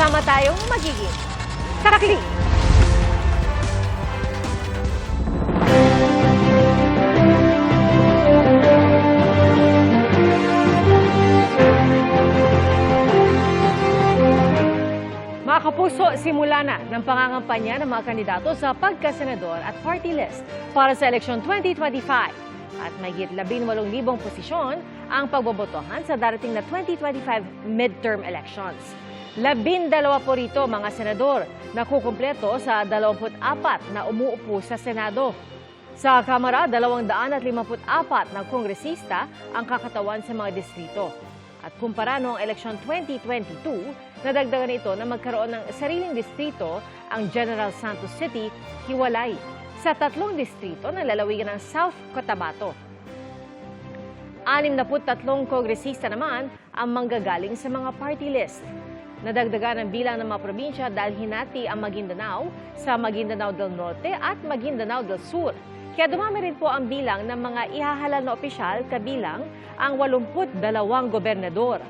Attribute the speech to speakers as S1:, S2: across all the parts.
S1: Sama-sama tayong magiging karakli. Mga kapuso, simula na ng pangangampanya ng mga kandidato sa pagkasenador at party list para sa eleksyon 2025. At may 18,000 posisyon ang pagbobotohan sa darating na 2025 midterm elections. Labindalawa po rito mga senador na kukumpleto sa 24 na umuupo sa Senado. Sa Kamara, 254 na kongresista ang kakatawan sa mga distrito. At kumpara noong eleksyon 2022, nadagdagan ito na magkaroon ng sariling distrito ang General Santos City, hiwalay sa tatlong distrito ng lalawigan ng South Cotabato. Anim na tatlong kongresista naman ang manggagaling sa mga party list. Nadagdagan ang bilang ng mga probinsya dahil hinati ang Maguindanao sa Maguindanao del Norte at Maguindanao del Sur. Kaya dumami rin po ang bilang ng mga ihahalal na opisyal kabilang ang 82 gobernador.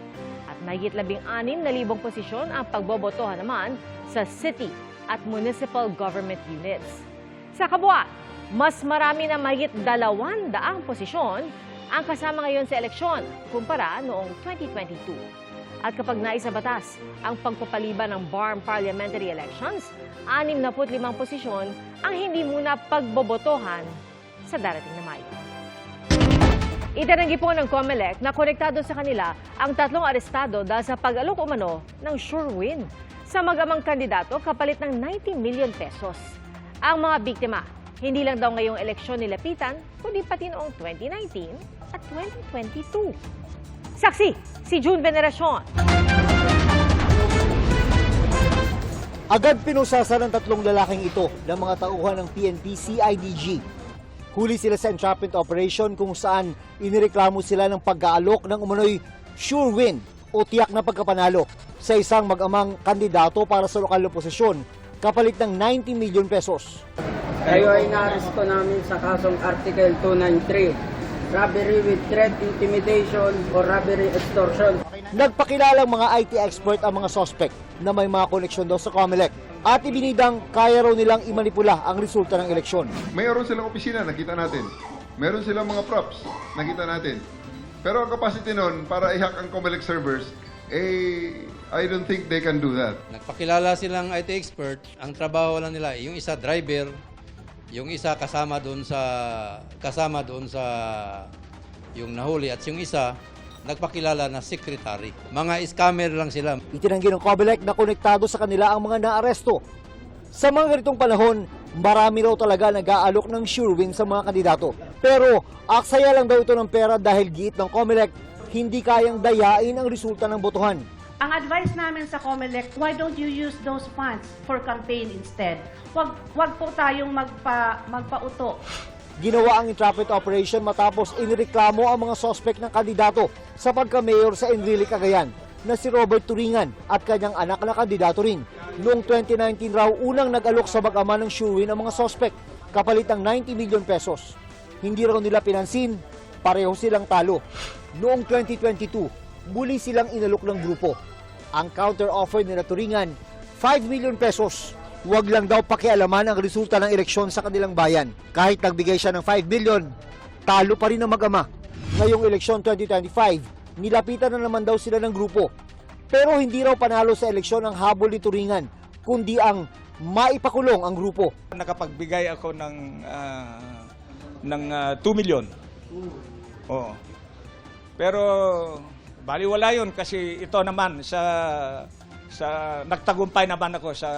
S1: At mahigit 16,000 posisyon ang pagbobotohan naman sa city at municipal government units. Sa kabwa, mas marami na mahigit 200 posisyon ang kasama ngayon sa eleksyon kumpara noong 2022. At kapag naisa batas ang pagpapaliban ng BARM parliamentary elections, 65 posisyon ang hindi muna pagbobotohan sa darating na Mayo. Itinanggi po ng COMELEC na konektado sa kanila ang tatlong arestado dahil sa pag-alok umano ng sure win sa magamang kandidato kapalit ng 90 million pesos. Ang mga biktima, hindi lang daw ngayong eleksyon nilapitan, kundi pati noong 2019 at 2022. Saksi, si June Veneracion.
S2: Agad pinusasa ng tatlong lalaking ito ng mga tauhan ng PNP CIDG. Huli sila sa entrapment operation kung saan inireklamo sila ng pag-aalok ng umano'y sure win o tiyak na pagkapanalo sa isang mag-amang kandidato para sa lokal na posisyon kapalit ng 90 milyon pesos.
S3: Kayo ay naaresto namin sa kasong Article 293, robbery with threat, intimidation, or robbery extortion.
S2: Nagpakilalang mga IT expert ang mga suspect na may mga koneksyon daw sa COMELEC at ibinidang kaya raw nilang imanipula ang resulta ng eleksyon.
S4: Mayroon silang opisina, nakita natin. Meron silang mga props, nakita natin. Pero ang capacity nun, para i-hack ang Comelec servers, eh, I don't think they can do that.
S5: Nagpakilala silang IT expert. Ang trabaho lang nila, yung isa driver, yung isa kasama doon sa kasama doon sa yung nahuli at yung isa nagpakilala na secretary. Mga scammer lang sila.
S2: Itinanggi ng COMELEC na konektado sa kanila ang mga naaresto. Sa mga ganitong panahon, marami raw talaga nag-aalok ng sure win sa mga kandidato. Pero aksaya lang daw ito ng pera dahil giit ng COMELEC, hindi kayang dayain ang resulta ng botohan.
S6: Ang advice namin sa COMELEC, why don't you use those funds for campaign instead? Wag wag po tayong magpa magpauto.
S2: Ginawa ang entrapment operation matapos inireklamo ang mga sospek ng kandidato sa pagka-mayor sa Enrile, Cagayan na si Robert Turingan at kanyang anak na kandidato rin. Noong 2019 raw unang nag-alok sa bag-ama ng Shuwin ang mga sospek kapalit ng 90 milyon pesos. Hindi raw nila pinansin, pareho silang talo. Noong 2022, muli silang inalok ng grupo. Ang counter-offer nila Turingan, 5 million pesos. Huwag lang daw pakialaman ang resulta ng eleksyon sa kanilang bayan. Kahit nagbigay siya ng 5 million, talo pa rin ang mag-ama. Ngayong eleksyon 2025, nilapitan na naman daw sila ng grupo. Pero hindi raw panalo sa eleksyon ang habol ni Turingan, kundi ang maipakulong ang grupo.
S7: Nakapagbigay ako ng ah, ng ah, 2 million. Oo. Pero baliwala 'yun kasi ito naman sa sa nagtagumpay naman ako sa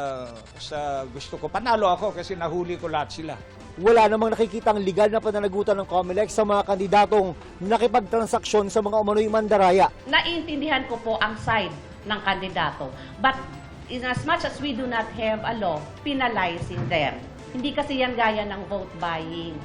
S7: sa gusto ko. Panalo ako kasi nahuli ko lahat sila.
S2: Wala namang nakikitang legal na pananagutan ng COMELEC sa mga kandidatong nakipagtransaksyon sa mga umano'y mandaraya.
S6: Naiintindihan ko po ang side ng kandidato. But in as much as we do not have a law penalizing them, hindi kasi yan gaya ng vote buying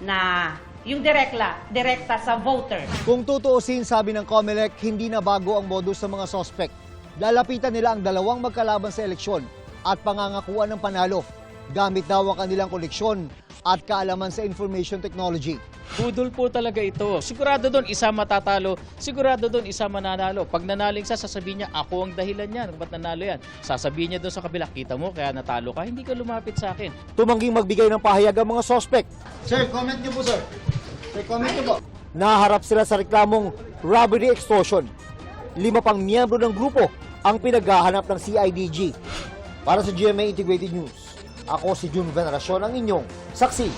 S6: na yung direkla, direkta sa voter.
S2: Kung tutuusin, sabi ng COMELEC, hindi na bago ang modus sa mga sospek. Lalapitan nila ang dalawang magkalaban sa eleksyon at pangangakuan ng panalo. Gamit daw ang kanilang koleksyon at kaalaman sa information technology.
S8: Budol po talaga ito. Sigurado doon isa matatalo, sigurado doon isa mananalo. Pag nanaling sa sasabihin niya, ako ang dahilan yan. Ba't nanalo yan? Sasabihin niya doon sa kabila, kita mo, kaya natalo ka, hindi ka lumapit sa akin.
S2: Tumangging magbigay ng pahayag ang mga sospek.
S9: Sir, comment niyo po, sir. Sir, comment niyo po.
S2: Naharap sila sa reklamong robbery extortion. Lima pang miyembro ng grupo ang pinaghahanap ng CIDG. Para sa GMA Integrated News, ako si June Veneracion, ang inyong saksi.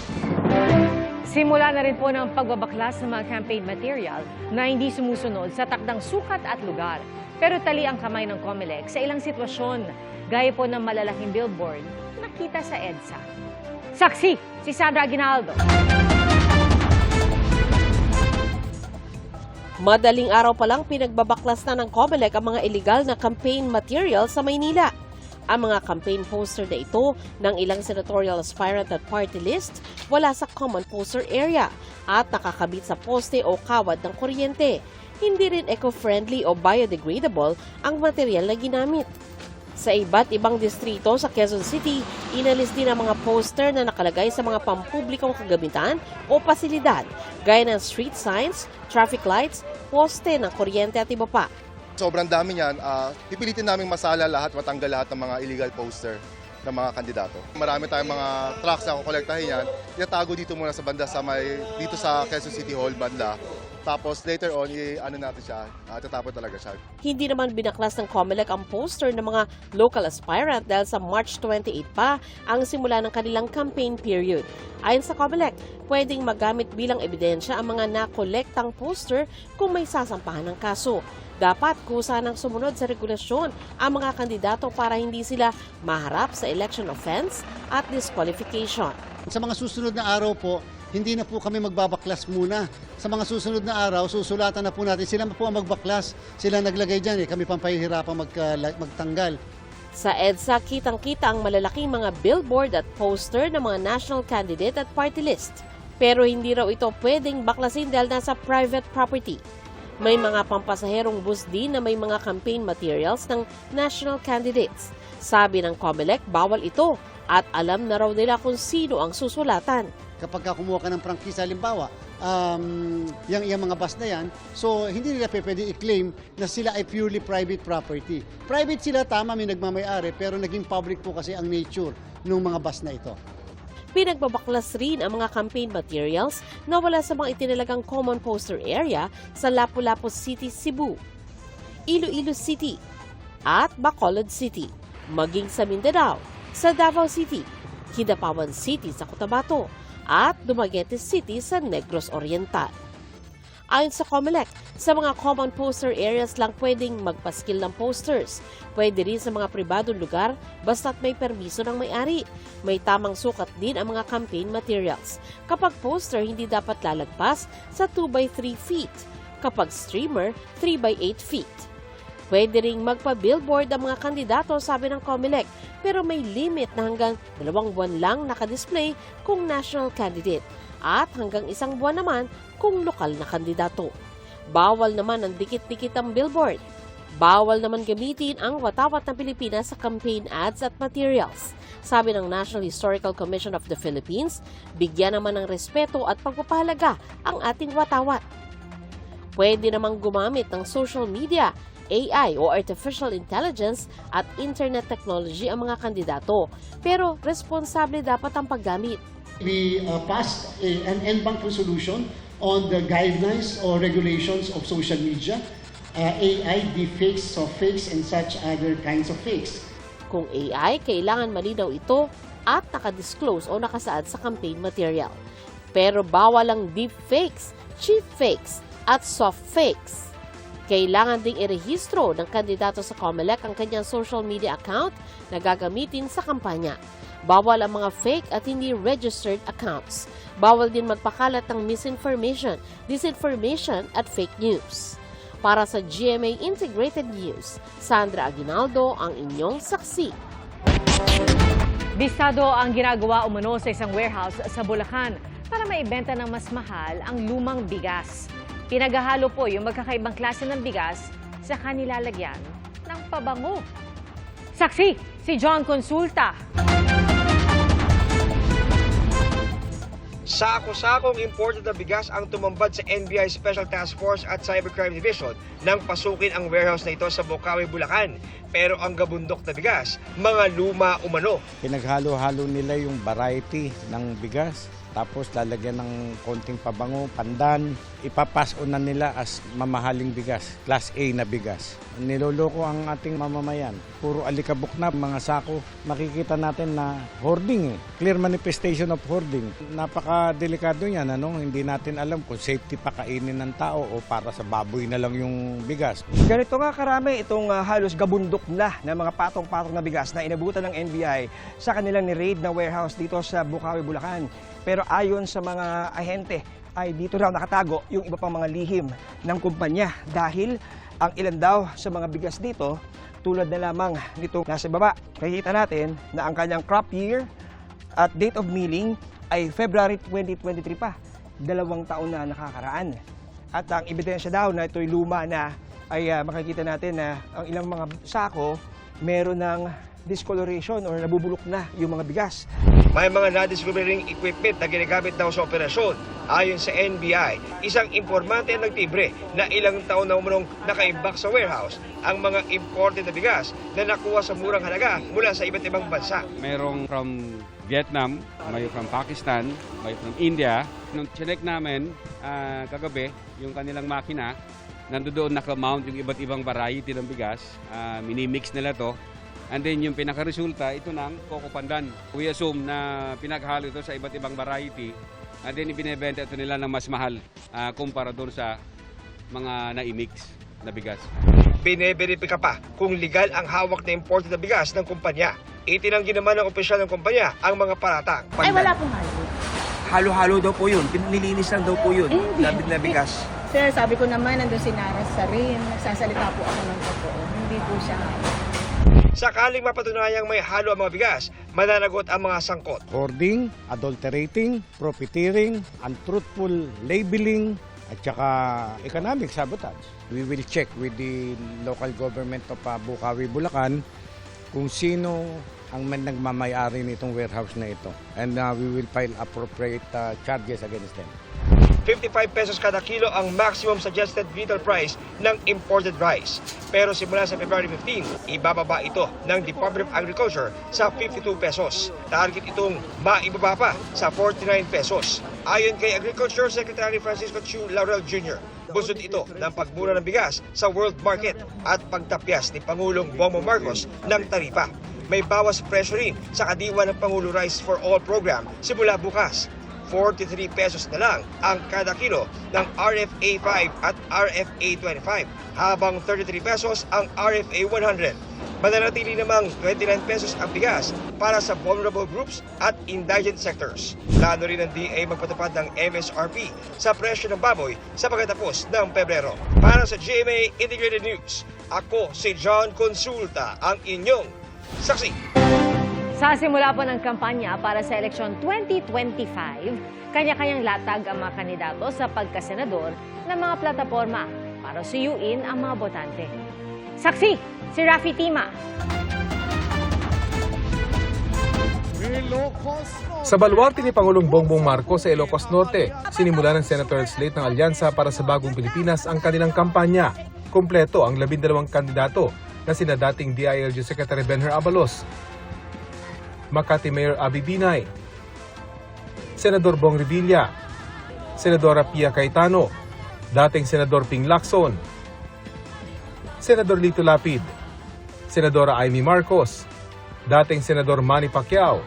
S1: Simula na rin po ng pagbabaklas ng mga campaign material na hindi sumusunod sa takdang sukat at lugar. Pero tali ang kamay ng COMELEC sa ilang sitwasyon, gaya po ng malalaking billboard na nakita sa EDSA. Saksi, si Sandra Aguinaldo.
S10: Madaling araw pa lang pinagbabaklas na ng COMELEC ang mga illegal na campaign material sa Maynila. Ang mga campaign poster na ito ng ilang senatorial aspirant at party list wala sa common poster area at nakakabit sa poste o kawad ng kuryente. Hindi rin eco-friendly o biodegradable ang material na ginamit. Sa iba't ibang distrito sa Quezon City, inalis din ang mga poster na nakalagay sa mga pampublikong kagamitan o pasilidad, gaya ng street signs, traffic lights, poste ng kuryente at iba pa.
S9: Sobrang dami niyan. ah, pipilitin namin masala lahat, matanggal lahat ng mga illegal poster ng mga kandidato. Marami tayong mga trucks na kukolektahin yan. Itatago dito muna sa banda sa may, dito sa Quezon City Hall banda. Tapos later on, i- ano natin siya, uh, tatapon talaga siya.
S10: Hindi naman binaklas ng COMELEC ang poster ng mga local aspirant dahil sa March 28 pa ang simula ng kanilang campaign period. Ayon sa COMELEC, pwedeng magamit bilang ebidensya ang mga nakolektang poster kung may sasampahan ng kaso. Dapat kusa ng sumunod sa regulasyon ang mga kandidato para hindi sila maharap sa election offense at disqualification.
S11: Sa mga susunod na araw po, hindi na po kami magbabaklas muna. Sa mga susunod na araw, susulatan na po natin. Sila po ang magbaklas. Sila naglagay dyan eh. Kami pampahihirapang magka, magtanggal.
S10: Sa EDSA, kitang-kita ang malalaking mga billboard at poster ng mga national candidate at party list. Pero hindi raw ito pwedeng baklasin dahil nasa private property. May mga pampasaherong bus din na may mga campaign materials ng national candidates. Sabi ng COMELEC, bawal ito at alam na raw nila kung sino ang susulatan.
S11: Kapag ka kumuha ka ng prangkisa, halimbawa, um, yung, yung mga bus na yan, so hindi nila pwede i-claim na sila ay purely private property. Private sila, tama, may nagmamayari, pero naging public po kasi ang nature ng mga bus na ito.
S10: Pinagbabaklas rin ang mga campaign materials na wala sa mga itinalagang common poster area sa Lapu-Lapu City, Cebu, Iloilo City, at Bacolod City, maging sa Mindanao, sa Davao City, Kidapawan City sa Cotabato, at Dumaguete City sa Negros Oriental. Ayon sa COMELEC, sa mga common poster areas lang pwedeng magpaskil ng posters. Pwede rin sa mga pribadong lugar basta't may permiso ng may-ari. May tamang sukat din ang mga campaign materials. Kapag poster, hindi dapat lalagpas sa 2 by 3 feet. Kapag streamer, 3 by 8 feet. Pwede ring magpa-billboard ang mga kandidato sabi ng COMELEC pero may limit na hanggang dalawang buwan lang nakadisplay kung national candidate at hanggang isang buwan naman kung lokal na kandidato. Bawal naman ang dikit-dikit ang billboard. Bawal naman gamitin ang watawat ng Pilipinas sa campaign ads at materials. Sabi ng National Historical Commission of the Philippines, bigyan naman ng respeto at pagpapahalaga ang ating watawat. Pwede namang gumamit ng social media, AI o artificial intelligence at internet technology ang mga kandidato. Pero responsable dapat ang paggamit.
S11: We uh, passed a, an en-bank resolution on the guidelines or regulations of social media, uh, AI, deepfakes, softfakes, and such other kinds of fakes.
S10: Kung AI, kailangan malinaw ito at nakadisclose o nakasaad sa campaign material. Pero bawal ang deepfakes, cheapfakes, at softfakes. Kailangan ding irehistro ng kandidato sa COMELEC ang kanyang social media account na gagamitin sa kampanya. Bawal ang mga fake at hindi registered accounts. Bawal din magpakalat ng misinformation, disinformation at fake news. Para sa GMA Integrated News, Sandra Aguinaldo ang inyong saksi.
S1: Bisado ang ginagawa umano sa isang warehouse sa Bulacan para maibenta ng mas mahal ang lumang bigas. Pinaghahalo po yung magkakaibang klase ng bigas sa kanilalagyan ng pabango. Saksi, si John Consulta.
S12: Sako-sakong imported na bigas ang tumambad sa NBI Special Task Force at Cybercrime Division nang pasukin ang warehouse na ito sa Bocaue, Bulacan. Pero ang gabundok na bigas, mga luma umano.
S13: Pinaghalo-halo nila yung variety ng bigas. Tapos lalagyan ng konting pabango, pandan. Ipapaso na nila as mamahaling bigas, class A na bigas. Niloloko ang ating mamamayan. Puro alikabok na mga sako. Makikita natin na hoarding eh. Clear manifestation of hoarding. Napaka-delikado yan. Ano? Hindi natin alam kung safety pa kainin ng tao o para sa baboy na lang yung bigas.
S12: Ganito nga karami itong ah, halos gabundok na ng mga patong-patong na bigas na inabutan ng NBI sa kanilang ni-raid na warehouse dito sa Bukawi, Bulacan. Pero ayon sa mga ahente ay dito raw nakatago yung iba pang mga lihim ng kumpanya dahil ang ilan daw sa mga bigas dito tulad na lamang nito nasa baba. Nakikita natin na ang kanyang crop year at date of milling ay February 2023 pa. Dalawang taon na nakakaraan. At ang ebidensya daw na ito'y luma na ay ah, makikita natin na ang ilang mga sako meron ng discoloration or nabubulok na yung mga bigas. May mga nadiscovering equipment na ginagamit daw sa operasyon. Ayon sa NBI, isang informante ang nagtibre na ilang taon na umunong nakaimbak sa warehouse ang mga imported na bigas na nakuha sa murang halaga mula sa iba't ibang bansa.
S14: Mayroong from Vietnam, may from Pakistan, may from India. Nung chinek namin ah, kagabi, yung kanilang makina, nandoon naka-mount yung iba't ibang variety ng bigas. Ah, minimix nila to. And then yung pinaka-resulta, ito ng Coco Pandan. We assume na pinaghalo ito sa iba't ibang variety. And then ibinebenta ito nila ng mas mahal ah, kumpara doon sa mga na-mix na bigas.
S12: Bineberipika pa kung legal ang hawak na imported na bigas ng kumpanya. Itinanggi naman ng opisyal ng kumpanya ang mga paratang.
S15: Ay, wala pong halo.
S12: Halo-halo daw po yun. Nililinis lang daw po yun.
S15: Eh, hindi.
S12: Labid na bigas.
S15: Sir, sabi ko naman, nandun si Naras sa rin. Nagsasalita po ako ng totoo. Hindi po siya halo.
S12: Sakaling mapatunayang may halo ang mga bigas, mananagot ang mga sangkot.
S13: Hoarding, adulterating, profiteering, untruthful labeling, at saka economic sabotage. We will check with the local government of uh, Bukawi, Bulacan kung sino ang man nagmamayari nitong warehouse na ito. And uh, we will file appropriate uh, charges against them.
S12: 55 pesos kada kilo ang maximum suggested retail price ng imported rice. Pero simula sa February 15, ibababa ito ng Department of Agriculture sa 52 pesos. Target itong maibaba pa sa 49 pesos. Ayon kay Agriculture Secretary Francisco Chu Laurel Jr., busod ito ng pagmura ng bigas sa world market at pagtapyas ni Pangulong Bongbong Marcos ng taripa. May bawas presyo rin sa kadiwa ng Pangulo Rice for All program simula bukas. 43 pesos na lang ang kada kilo ng RFA 5 at RFA 25, habang 33 pesos ang RFA 100. Mananatili namang 29 pesos ang bigas para sa vulnerable groups at indigent sectors. Plano rin ng DA magpatupad ng MSRP sa presyo ng baboy sa pagkatapos ng Pebrero. Para sa GMA Integrated News, ako si John Consulta, ang inyong saksi.
S1: Sa simula po ng kampanya para sa eleksyon 2025, kanya-kanyang latag ang mga kandidato sa pagkasenador ng mga plataforma para suyuin ang mga botante. Saksi, si Rafi Tima.
S16: Sa baluarte ni Pangulong Bongbong Marcos sa Ilocos Norte, sinimula ng senatorial slate ng Alyansa para sa Bagong Pilipinas ang kanilang kampanya. Kompleto ang labindalawang kandidato na sina dating DILG Secretary Benher Abalos, Makati Mayor Abi Binay, Senador Bong Revilla, Senadora Pia Cayetano, dating Senador Ping Lacson, Senador Lito Lapid, Senadora Amy Marcos, dating Senador Manny Pacquiao,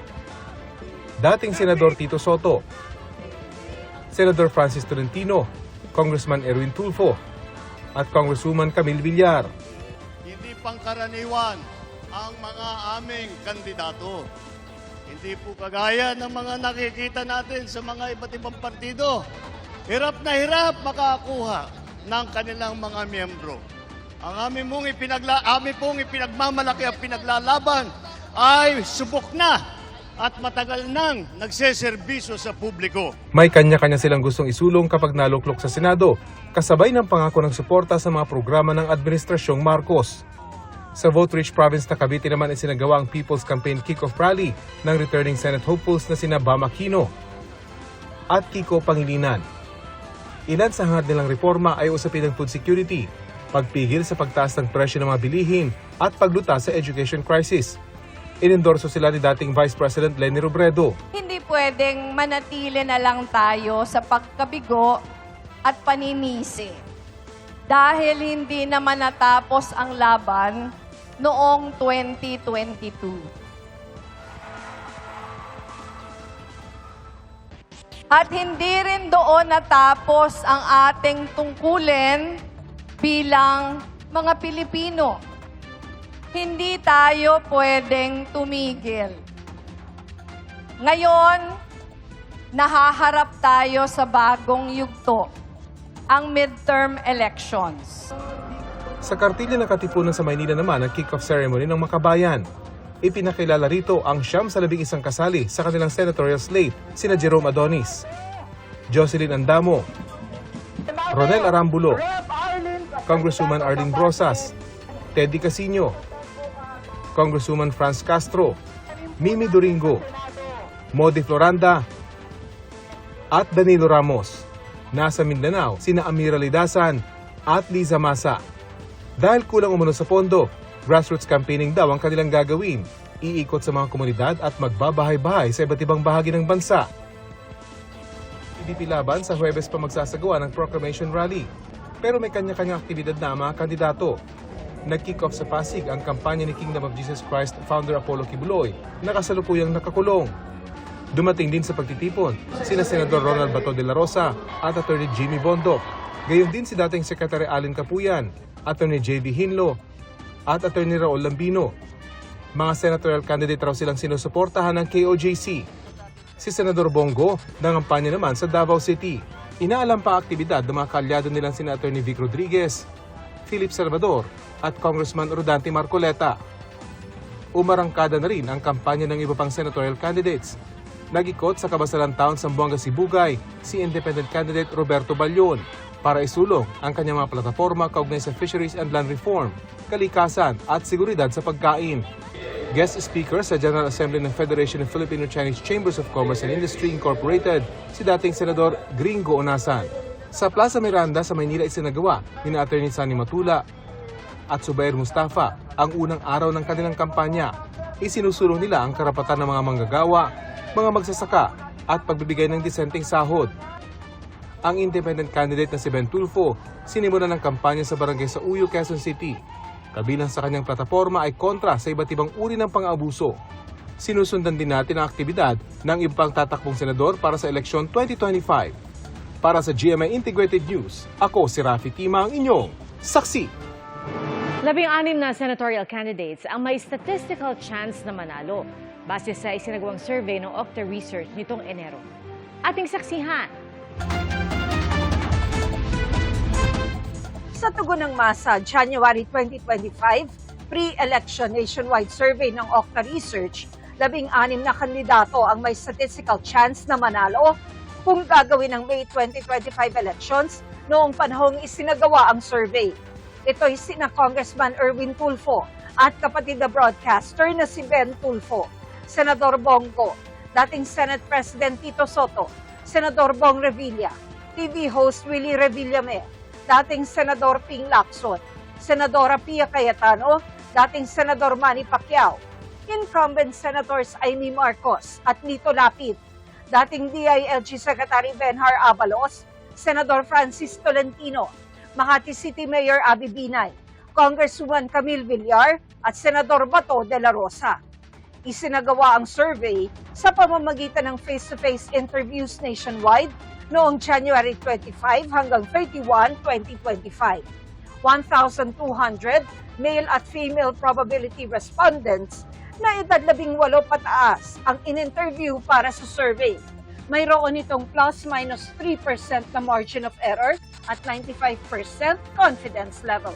S16: dating Senador Tito Soto, Senador Francis Tolentino, Congressman Erwin Tulfo, at Congresswoman Camille Villar.
S17: Pangkaraniwan ang mga aming kandidato. Hindi po kagaya ng mga nakikita natin sa mga iba't ibang partido. Hirap na hirap makakuha ng kanilang mga miyembro. Ang aming pong, ipinagla, aming pong ipinagmamalaki at pinaglalaban ay subok na at matagal nang nagseserbisyo sa publiko.
S16: May kanya-kanya silang gustong isulong kapag naluklok sa Senado, kasabay ng pangako ng suporta sa mga programa ng Administrasyong Marcos. Sa vote-rich province na Cavite naman ay sinagawa ang People's Campaign Kick-Off Rally ng returning Senate hopefuls na sina Bam Aquino, at Kiko Pangilinan. Ilan sa hangad nilang reforma ay usapin ng food security, pagpigil sa pagtaas ng presyo ng mga bilihin at paglutas sa education crisis. Inendorso sila ni dating Vice President Lenny Robredo.
S18: Hindi pwedeng manatili na lang tayo sa pagkabigo at paninisi. Dahil hindi naman natapos ang laban noong 2022. At hindi rin doon natapos ang ating tungkulin bilang mga Pilipino. Hindi tayo pwedeng tumigil. Ngayon, nahaharap tayo sa bagong yugto, ang midterm elections.
S16: Sa kartilya ng Katipunan sa Maynila naman ang kick-off ceremony ng Makabayan. Ipinakilala rito ang siyam sa labing isang kasali sa kanilang senatorial slate, sina Jerome Adonis, Jocelyn Andamo, Ronel Arambulo, Congresswoman Arlene Brosas, Teddy Casino, Congresswoman Franz Castro, Mimi Doringo, Modi Floranda, at Danilo Ramos. Nasa Mindanao, sina Amira Lidasan at Liza Masa. Dahil kulang umano sa pondo, grassroots campaigning daw ang kanilang gagawin. Iikot sa mga komunidad at magbabahay-bahay sa iba't ibang bahagi ng bansa. PDP laban sa Huwebes pa magsasagawa ng proclamation rally. Pero may kanya-kanyang aktibidad na ang mga kandidato. Nag-kick off sa Pasig ang kampanya ni Kingdom of Jesus Christ founder Apollo Kibuloy na kasalukuyang nakakulong. Dumating din sa pagtitipon sina Senador Ronald Bato de la Rosa at Attorney Jimmy Bondoc. Gayon din si dating Secretary Allen Capuyan, Attorney J.D. Hinlo at Attorney Raul Lambino. Mga senatorial candidate raw silang sinusuportahan ng KOJC. Si Senador Bongo nangampanya naman sa Davao City. Inaalam pa aktibidad ng mga kalyado nilang sina Attorney Vic Rodriguez, Philip Salvador at Congressman Rodante Marcoleta. Umarangkada na rin ang kampanya ng iba pang senatorial candidates. Nagikot sa Kabasalan Town sa Buanga Sibugay si independent candidate Roberto Balyon para isulong ang kanyang mga plataforma kaugnay sa fisheries and land reform, kalikasan at seguridad sa pagkain. Guest speaker sa General Assembly ng Federation of Filipino-Chinese Chambers of Commerce and Industry Incorporated, si dating Senador Gringo Onasan. Sa Plaza Miranda sa Maynila isinagawa ni na Attorney Sani Matula at Subair Mustafa ang unang araw ng kanilang kampanya. Isinusulong nila ang karapatan ng mga manggagawa, mga magsasaka at pagbibigay ng disenteng sahod. Ang independent candidate na si Ben Tulfo sinimulan ng kampanya sa barangay sa Uyo, Quezon City. Kabilang sa kanyang plataforma ay kontra sa iba't ibang uri ng pang-abuso. Sinusundan din natin ang aktibidad ng ibang tatakbong senador para sa eleksyon 2025. Para sa GMA Integrated News, ako si Rafi Tima ang inyong saksi.
S1: Labing-anim na senatorial candidates ang may statistical chance na manalo base sa isinagawang survey ng Octa Research nitong Enero. Ating saksihan.
S19: Sa tugon ng masa, January 2025, pre-election nationwide survey ng Octa Research, labing-anim na kandidato ang may statistical chance na manalo kung gagawin ng May 2025 elections noong panahong isinagawa ang survey. Ito'y sina Congressman Erwin Tulfo at kapatid na broadcaster na si Ben Tulfo, Senador Bongo, dating Senate President Tito Soto, Senador Bong Revilla, TV host Willie Revillame, dating Senador Ping Lacson, Senadora Pia Cayetano, dating Senador Manny Pacquiao, incumbent Senators Amy Marcos at Lito Lapid, dating DILG Secretary Benhar Abalos, Senador Francis Tolentino, Makati City Mayor Abby Binay, Congresswoman Camille Villar at Senador Bato de la Rosa. Isinagawa ang survey sa pamamagitan ng face-to-face interviews nationwide noong January 25 hanggang 31, 2025. 1,200 male at female probability respondents na edad labing walo pataas ang in-interview para sa survey. Mayroon itong plus minus 3% na margin of error at 95% confidence level.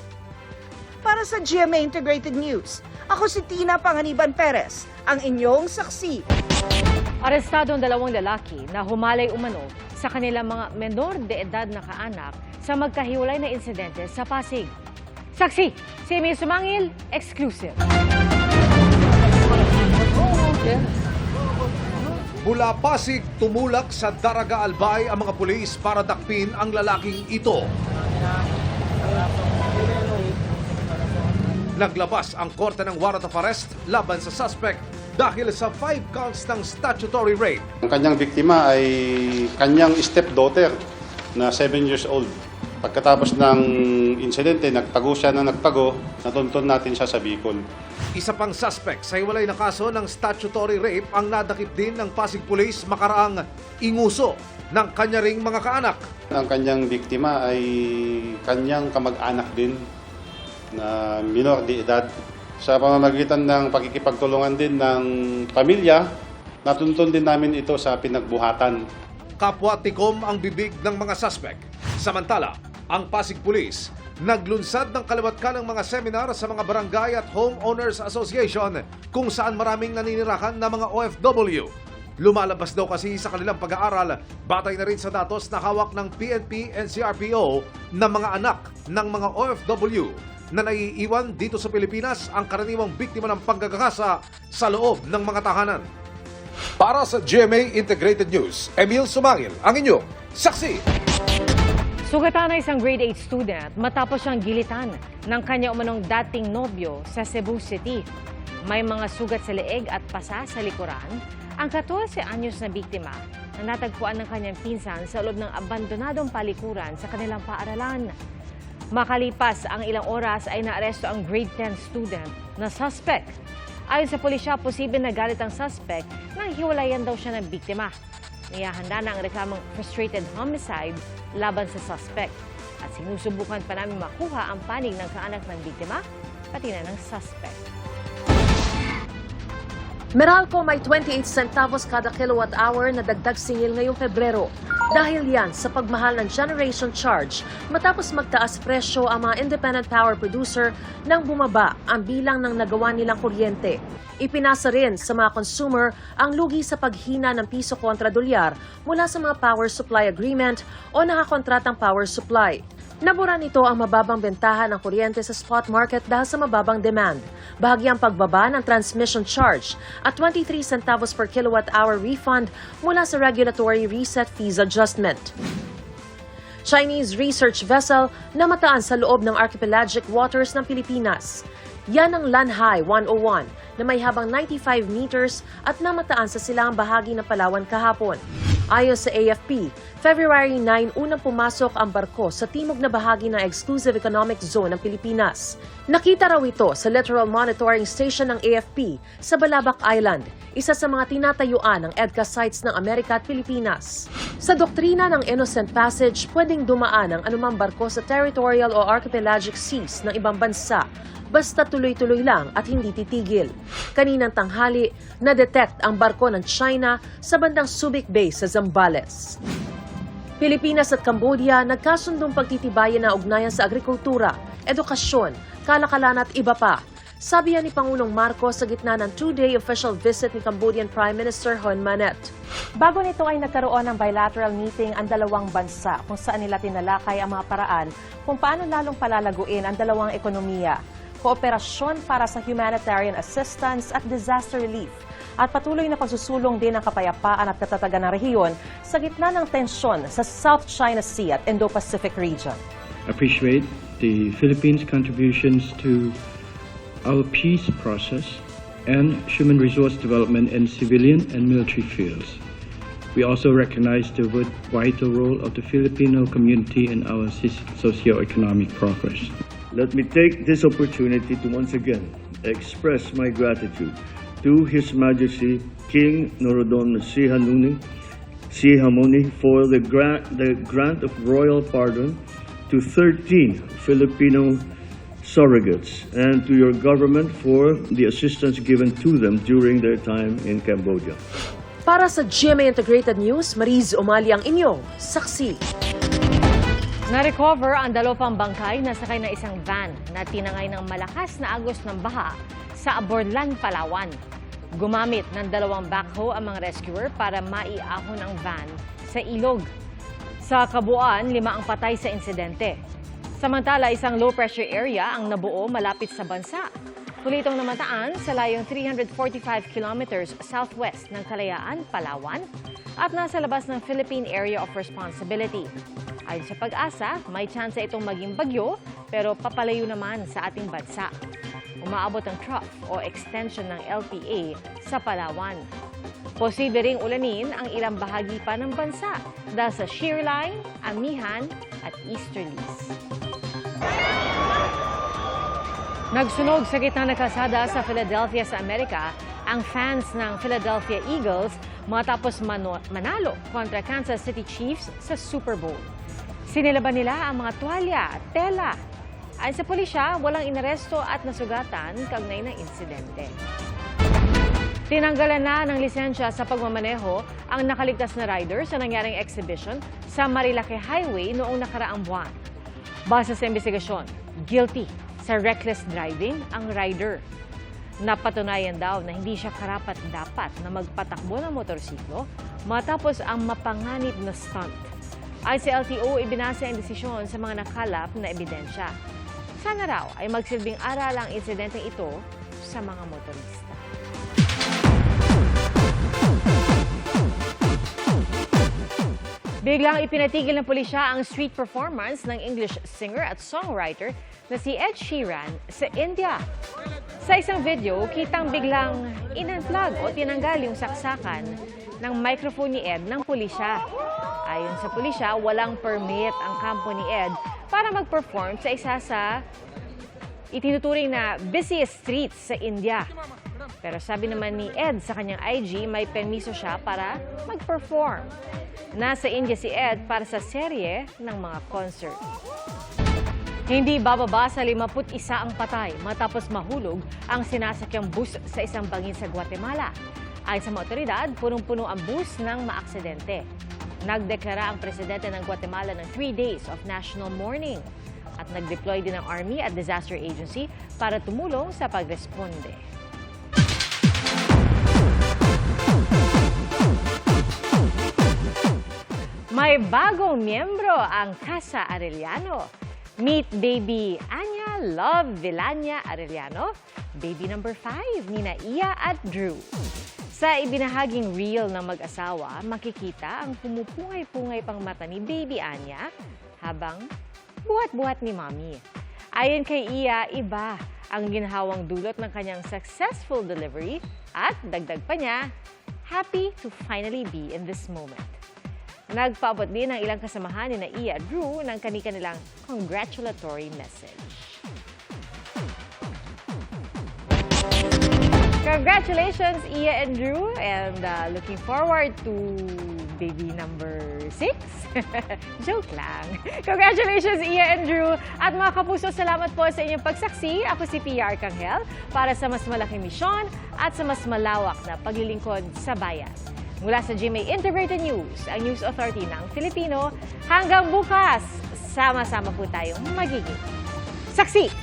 S19: Para sa GMA Integrated News, ako si Tina Panganiban Perez, ang inyong saksi.
S1: Arestado ang dalawang lalaki na humalay umano sa kanilang mga menor de edad na kaanak sa magkahiwalay na insidente sa Pasig. Saksi, si Emil Sumangil, exclusive.
S20: Mula Pasig, tumulak sa Daraga Albay ang mga pulis para dakpin ang lalaking ito. Naglabas ang korte ng warrant of arrest laban sa suspect dahil sa five counts ng statutory rape.
S21: Ang kanyang biktima ay kanyang stepdaughter na 7 years old. Pagkatapos ng insidente, nagtago siya na nagtago, natuntun natin siya sa Bicol.
S20: Isa pang suspect sa hiwalay na kaso ng statutory rape ang nadakip din ng Pasig Police makaraang inguso ng kanya ring mga kaanak.
S21: Ang kanyang biktima ay kanyang kamag-anak din na minor di edad. Sa pamamagitan ng pakikipagtulungan din ng pamilya, natuntun din namin ito sa pinagbuhatan.
S20: Kapwa tikom ang bibig ng mga suspect. Samantala, ang Pasig Police naglunsad ng kaliwat ng mga seminar sa mga barangay at homeowners association kung saan maraming naninirahan na mga OFW. Lumalabas daw kasi sa kanilang pag-aaral, batay na rin sa datos na hawak ng PNP and CRPO na mga anak ng mga OFW na naiiwan dito sa Pilipinas ang karaniwang biktima ng panggagakasa sa loob ng mga tahanan. Para sa GMA Integrated News, Emil Sumangil, ang inyong saksi.
S1: Sugatan na isang grade 8 student matapos siyang gilitan ng kanya umanong dating nobyo sa Cebu City. May mga sugat sa leeg at pasa sa likuran ang 14 anyos na biktima na natagpuan ng kanyang pinsan sa loob ng abandonadong palikuran sa kanilang paaralan. Makalipas ang ilang oras ay naaresto ang grade 10 student na suspect. Ayon sa pulisya, posible na galit ang suspect nang hiwalayan daw siya ng biktima. Niyahanda na ang reklamong frustrated homicide laban sa suspect. At sinusubukan pa namin makuha ang panig ng kaanak ng biktima, pati na ng suspect.
S22: Meralco may 28 centavos kada kilowatt hour na dagdag singil ngayong Pebrero. Dahil yan sa pagmahal ng generation charge matapos magtaas presyo ang mga independent power producer nang bumaba ang bilang ng nagawa nilang kuryente. Ipinasa rin sa mga consumer ang lugi sa paghina ng piso kontra dolyar mula sa mga power supply agreement o nakakontratang power supply. Nabura nito ang mababang bentahan ng kuryente sa spot market dahil sa mababang demand. Bahagyang pagbaba ng transmission charge at 23 centavos per kilowatt hour refund mula sa regulatory reset fees adjustment. Chinese research vessel na mataan sa loob ng archipelagic waters ng Pilipinas. Yan ang Lanhai 101 na may habang 95 meters at namataan sa silang bahagi ng Palawan kahapon. Ayon sa AFP, February 9 unang pumasok ang barko sa timog na bahagi ng Exclusive Economic Zone ng Pilipinas. Nakita raw ito sa Littoral Monitoring Station ng AFP sa Balabac Island, isa sa mga tinatayuan ng EDCA sites ng Amerika at Pilipinas. Sa doktrina ng Innocent Passage, pwedeng dumaan ang anumang barko sa territorial o archipelagic seas ng ibang bansa basta tuloy-tuloy lang at hindi titigil. Kaninang tanghali, na-detect ang barko ng China sa bandang Subic Bay sa Zambales. Pilipinas at Cambodia nagkasundong pagtitibayan na ugnayan sa agrikultura, edukasyon, kalakalan at iba pa. Sabi ni Pangulong Marcos sa gitna ng two-day official visit ni Cambodian Prime Minister Hun Manet. Bago nito ay nagkaroon ng bilateral meeting ang dalawang bansa kung saan nila tinalakay ang mga paraan kung paano lalong palalaguin ang dalawang ekonomiya kooperasyon para sa humanitarian assistance at disaster relief at patuloy na pagsusulong din ng kapayapaan at katatagan ng rehiyon sa gitna ng tensyon sa South China Sea at Indo-Pacific region.
S23: appreciate the Philippines' contributions to our peace process and human resource development in civilian and military fields. We also recognize the vital role of the Filipino community in our socio-economic progress.
S24: Let me take this opportunity to once again express my gratitude to His Majesty King Norodom Sihamuni, Sihamuni for the grant, the grant of royal pardon to 13 Filipino surrogates and to your government for the assistance given to them during their time in Cambodia.
S22: Para sa GMA Integrated News, Mariz Umali ang inyong saksi.
S1: Na-recover ang dalawang bangkay na sakay ng isang van na tinangay ng malakas na agos ng baha sa Aborlan, Palawan. Gumamit ng dalawang backhoe ang mga rescuer para maiahon ang van sa ilog. Sa kabuuan, lima ang patay sa insidente. Samantala, isang low-pressure area ang nabuo malapit sa bansa. Huli itong namataan sa layong 345 kilometers southwest ng Kalayaan, Palawan at nasa labas ng Philippine Area of Responsibility. Ayon sa pag-asa, may tsansa itong maging bagyo pero papalayo naman sa ating bansa. Umaabot ang trough o extension ng LPA sa Palawan. Posible ring ulanin ang ilang bahagi pa ng bansa dahil sa shear line, amihan at easterlies. Nagsunog sa gitna ng kalsada sa Philadelphia sa Amerika ang fans ng Philadelphia Eagles matapos manalo kontra Kansas City Chiefs sa Super Bowl. Sinilaban nila ang mga tuwalya at tela. Ayon sa pulisya, walang inaresto at nasugatan kaugnay ng insidente. Tinanggalan na ng lisensya sa pagmamaneho ang nakaligtas na rider sa nangyaring exhibition sa Marilake Highway noong nakaraang buwan. Base sa investigasyon, guilty sa reckless driving ang rider. Napatunayan daw na hindi siya karapat-dapat na magpatakbo ng motorsiklo matapos ang mapanganib na stunt. Ay sa LTO, ibinasa ang desisyon sa mga nakalap na ebidensya. Sana raw ay magsilbing aral ang insidenteng ito sa mga motorista. Biglang ipinatigil ng pulisya ang street performance ng English singer at songwriter na si Ed Sheeran sa India. Sa isang video, kitang biglang in-unplug o tinanggal yung saksakan ng microphone ni Ed ng pulisya. Ayon sa pulisya, walang permit ang kampo ni Ed para mag-perform sa isa sa itinuturing na busiest streets sa India. Pero sabi naman ni Ed sa kanyang IG, may permiso siya para mag-perform. Nasa India si Ed para sa serye ng mga concert. Hindi bababa sa 51 ang patay matapos mahulog ang sinasakyang bus sa isang bangin sa Guatemala. Ayon sa mga otoridad, punong-puno ang bus ng maaksidente. Nagdeklara ang presidente ng Guatemala ng three days of national mourning at nag-deploy din ang Army at Disaster Agency para tumulong sa pagresponde. May bagong miyembro ang Casa Arellano. Meet baby Anya Love Villania Arellano, baby number 5 ni Iya at Drew. Sa ibinahaging reel ng mag-asawa, makikita ang pumupungay-pungay pang mata ni baby Anya habang buhat-buhat ni mommy. Ayon kay Iya, iba ang ginhawang dulot ng kanyang successful delivery at dagdag pa niya, happy to finally be in this moment. Nagpaabot din ang ilang kasamahan ni Iya Drew ng kanilang congratulatory message. Congratulations, Iya and Drew, and uh, looking forward to baby number six. Joke lang. Congratulations, Iya and Drew. At mga kapuso, salamat po sa inyong pagsaksi. Ako si PR Kanghel para sa mas malaking misyon at sa mas malawak na paglilingkod sa bayan. Mula sa GMA Integrated News, ang News Authority ng Filipino, hanggang bukas, sama-sama po tayong magiging saksi.